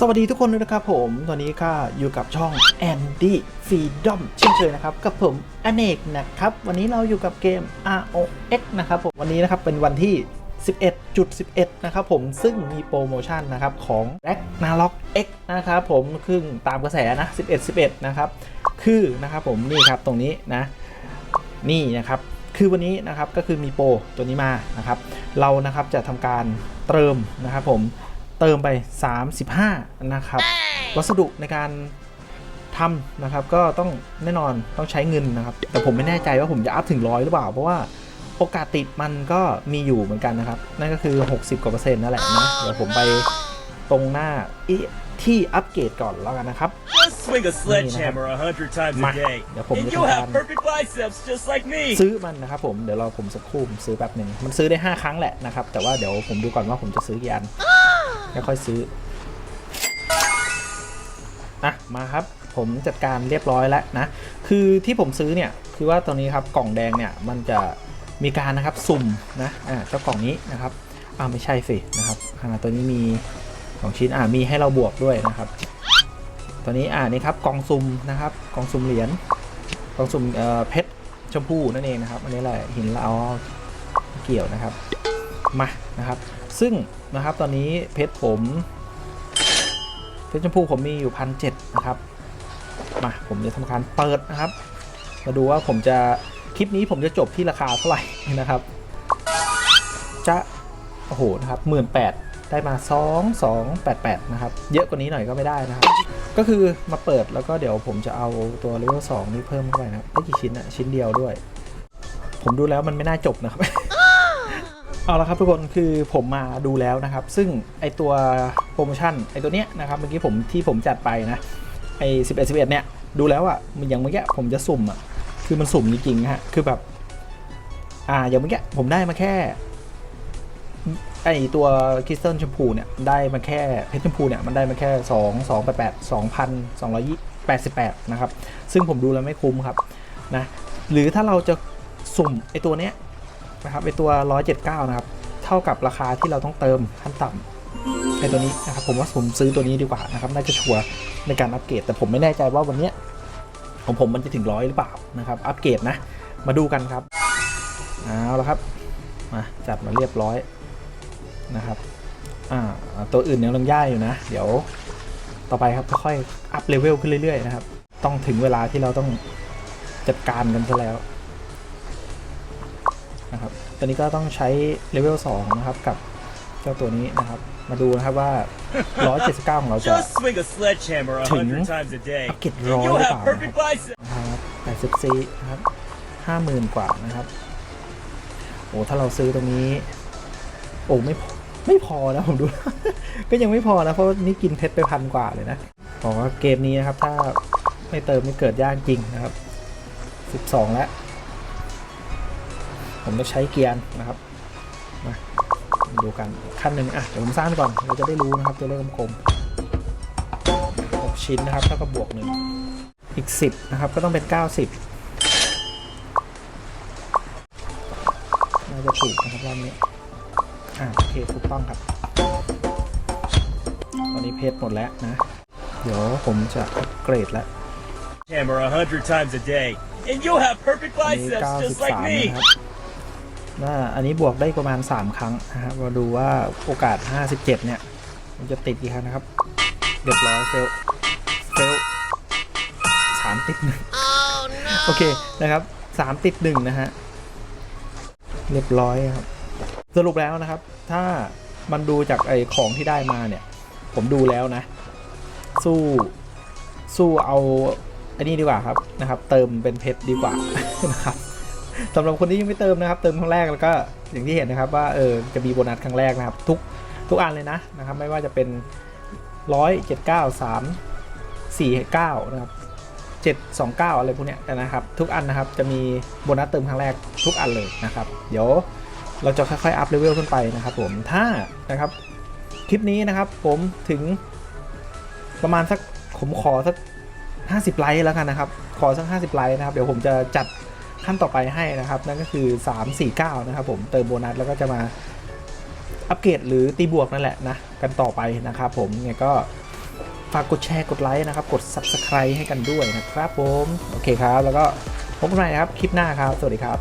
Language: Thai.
สวัสดีทุกคนด้วยนะครับผมตอนนี้ก็อยู่กับช่อง Andy Freedom เช่นเคยนะครับ กับผมอเนกนะครับ วันนี้เราอยู่กับเกม ROX นะครับผม วันนี้นะครับเป็นวันที่ 11.11 นะครับผมซึ่งมีโปรโมชั่นนะครับของ Ragnarok X นะครับผมซึ่งตามกระแสนะ 11.11 นะครับ คือนะครับผมนี่ครับตรงนี้นะ นี่นะครับคือวันนี้นะครับก็คือมีโปรตัวนี้มานะครับ เรานะครับจะทำการเติมนะครับผม เติมไป 35 นะครับ วัสดุในการทำนะครับ ก็ต้องแน่นอนต้องใช้เงินนะครับ แต่ผมไม่แน่ใจว่าผมจะอัพถึงร้อยหรือเปล่า เพราะว่าโอกาสติดมันก็มีอยู่เหมือนกันนะครับ นั่นก็คือ 60 กว่าเปอร์เซ็นต์นั่นแหละนะ เดี๋ยวผมไปตรงหน้าอิที่อัปเกรดก่อนแล้วกันนะครับ Just swing a sledgehammer a hundred times Ma- a day, Yeah, ผม and จะ you'll ทำการ have perfect biceps just like me. ซื้อมันนะครับผม เดี๋ยวเราผมสักครู่ผมซื้อแป๊บหนึ่ง มันซื้อได้ 5 ครั้งแหละนะครับ แต่ว่าเดี๋ยวผมดูก่อนว่าผมจะซื้อกี่อัน แล้วค่อยซื้อ อะ มาครับ ผมจัดการเรียบร้อยแล้วนะ คือที่ผมซื้อเนี่ย คือว่าตอนนี้ครับกล่องแดงเนี่ย มันจะมีการนะครับสุ่มนะ อ่าเจ้ากล่องนี้นะครับอ้าวไม่ใช่สินะครับอ่าตัวนี้มีสองชิ้น อ่ามีให้เราบวกด้วยนะครับ ตัวนี้ อ่านี่ครับกล่องสุ่มนะครับ กล่องสุ่มเหรียญ กล่องสุ่มเอ่อเพชรชมพูนั่นเองนะครับ อันนี้แหละหินละออเกี่ยวนะครับ มานะครับ ซึ่งนะครับตอนนี้เพชรผมเพชรชมพูผมมีอยู่พันเนะครับมาผมจะทำการเปิดนะครับ มาดูว่าผมจะคลิปนี้ผมจะจบที่ราคาเท่าไหร่นะครับ จะโอ้โหนะครับหมื่นแปดได้มา 2 2 8 8 นะครับ เยอะกว่านี้หน่อยก็ไม่ได้นะครับ ก็คือมาเปิดแล้วก็เดี๋ยวผมจะเอาตัวเลเวล2นี่เพิ่มเข้าไปนะครับได้กี่ชิ้นอะชิ้นเดียวด้วย ผมดูแล้วมันไม่น่าจบนะครับ เอาละครับทุกคนคือผมมาดูแล้วนะครับ ซึ่งไอตัวโปรโมชั่นไอตัวเนี้ยนะครับเมื่อกี้ผมที่ผมจัดไปนะไอ11 11เอ็ดเนี่ยดูแล้วอะ่ะมันอย่างเมื่อกี้ผมจะสุ่มอะ่ะคือมันสุ่มจริงๆฮะคือแบบ อ่าอย่างเมื่อกี้ผมได้มาแค่ไอตัวคริสตัลชมพูเนี่ยได้มาแค่เพชรชมพูเนี่ยมันได้มาแค่2 2 8 8 2,288นะครับ ซึ่งผมดูแล้วไม่คุ้มครับนะหรือถ้าเราจะสุ่มไอตัวเนี้ย นะครับไอตัว 179 นะครับ เท่ากับราคาที่เราต้องเติมขั้นต่ำไอตัวนี้นะครับผมว่าผมซื้อตัวนี้ดีกว่านะครับน่าจะชัวร์ในการอัปเกรดแต่ผมไม่แน่ใจว่าวันนี้ของผมมันจะถึงร้อยหรือเปล่านะครับอัปเกรดนะ มาดูกันครับเอาละครับมาจัดมาเรียบร้อยนะครับอ่าตัวอื่นยังลงย่ายอยู่นะ เดี๋ยวต่อไปครับค่อยๆอัพเลเวลขึ้นเรื่อยๆนะครับต้องถึงเวลาที่เราต้องจัดการกันซะแล้ว นะครับตอนนี้ก็ต้องใช้เลเวล2นะครับกับเจ้าตัวนี้นะครับ มาดูนะครับว่า 179 ของเราจะ Just swing a sledgehammer a Thỉnh. hundred times a day, Get and roll you'll it have out. perfect biceps. นะครับ84นะครับ50,000 กว่านะครับโอ้ถ้าเราซื้อตรงนี้ โอ้ไม่พอไม่พอนะผมดู ก็ยังไม่พอนะ เพราะว่านี่กินเพชรไปพันกว่าเลยนะบอกว่าเกมนี้นะครับ ถ้าไม่เติมไม่เกิดยากจริงนะครับ 12 แล้ว ผมจะใช้เกียร์นะครับมาดูกันขั้นหนึ่งอะเดี๋ยวผมสร้างก่อนเราจะได้รู้นะครับตัวเลขกลมๆ6ชิ้นนะครับเท่ากับบวกหนึ่งอีก 10 นะครับ ก็ต้องเป็น 90น่าจะถูกนะครับรอบนี้อ่าโอเคถูกต้องครับ ตอนนี้เพชรหมดแล้วนะ เดี๋ยวผมจะอัปเกรดแล้ว Hammer a hundred times a day, and you'll have perfect อันนี้ biceps just like 93 me. นะครับน่าอันนี้บวกได้ประมาณ 3 ครั้งนะครับมาดูว่าโอกาส 57 เนี่ย มันจะติดกี่ครั้งนะครับเรียบร้อยเฟลเฟลสามติดหนึ่งโอเคนะครับสามติดหนึ่งนะฮะเรียบร้อยครับ สรุปแล้วนะครับ ถ้ามันดูจากไอ้ของที่ได้มาเนี่ย ผมดูแล้วนะ สู้สู้เอาอันนี้ดีกว่าครับนะครับ เติมเป็นเพชรดีกว่านะครับ สำหรับคนที่ยังไม่เติมนะครับ เติมครั้งแรกแล้วก็อย่างที่เห็นนะครับ ว่าเออจะมีโบนัสครั้งแรกนะครับ ทุกทุกอันเลยนะนะครับ ไม่ว่าจะเป็นร้อยเจ็ดเก้าสามสี่เก้านะครับเจ็ดสองเก้าอะไรพวกเนี้ยนะครับ ทุกอันนะครับจะมีโบนัสเติมครั้งแรกทุกอันเลยนะครับ เดี๋ยวเราจะค่อยๆอัพเลเวลขึ้นไปนะครับ ผมถ้านะครับคลิปนี้นะครับ ผมถึงประมาณสักผมขอสัก 50 ไลค์แล้วกันนะครับ ขอสัก 50 ไลค์นะครับ เดี๋ยวผมจะจัด ขั้นต่อไปให้นะครับ นั่นก็คือ 349 นะครับผมเติมโบนัสแล้วก็จะมาอัปเกรดหรือตีบวกนั่นแหละนะกันต่อไปนะครับผมไงก็ฝากกดแชร์กดไลค์นะครับ กด Subscribe ให้กันด้วยนะครับผม โอเคครับ แล้วก็พบกันใหม่ครับ คลิปหน้าครับ สวัสดีครับ